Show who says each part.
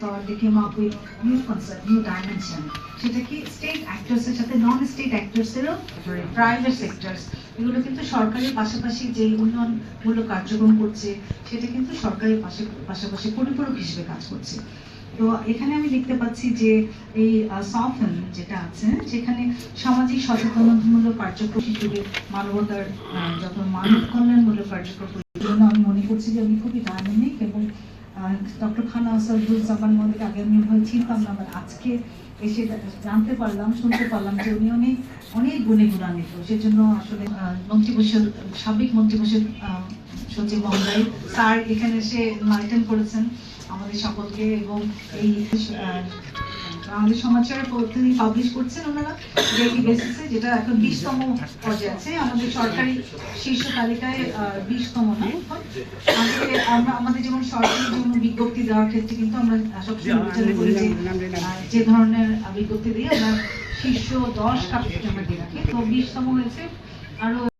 Speaker 1: they came up with new concept, new dimension. সেটা কি state অ্যাক্টরসের সাথে নন স্টেট অ্যাক্টরসেরও প্রাইভেট সেক্টরস এগুলো কিন্তু সরকারের পাশাপাশি যে উন্নয়নমূলক কার্যক্রম করছে সেটা কিন্তু সরকারের পাশে পাশাপাশি পরিপূরক হিসেবে কাজ করছে তো এখানে আমি দেখতে পাচ্ছি যে এই সফন যেটা আছে যেখানে সামাজিক সচেতনতামূলক কার্যক্রম হিসেবে মানবতার যত মানব কল্যাণমূলক কার্যক্রম জন্য আমি মনে করছি যে উনি খুবই ডায়নামিক এবং ডক্টর খান আসাদুজ্জামান মন্দির আগে আমি ওভাবে চিনতাম না বাট আজকে এসে জানতে পারলাম শুনতে পারলাম যে উনি অনেক অনেক গুণে গুণান্বিত। সেজন্য আসলে মন্ত্রী পরিষদ সাবেক মন্ত্রিপরিষদ আহ, সচিব মহোদয়, স্যার এখানে এসে লাইটেন করেছেন আমাদের সকলকে এবং এই আমাদের সমাচার তিনি পাবলিশ করছেন ওনারা ডেইলি বেসিসে যেটা এখন বিশতম পর্যায়ে আছে। আমাদের সরকারি শীর্ষ তালিকায় বিশতম আজকে আমরা, আমাদের যেমন সরকারি যেমন বিজ্ঞপ্তি দেওয়ার ক্ষেত্রে কিন্তু আমরা সবসময় বিবেচনা করি যে যে ধরনের বিজ্ঞপ্তি দিই আমরা শীর্ষ দশ কাপড় আমরা দিয়ে রাখি তো বিশতম হয়েছে, আরও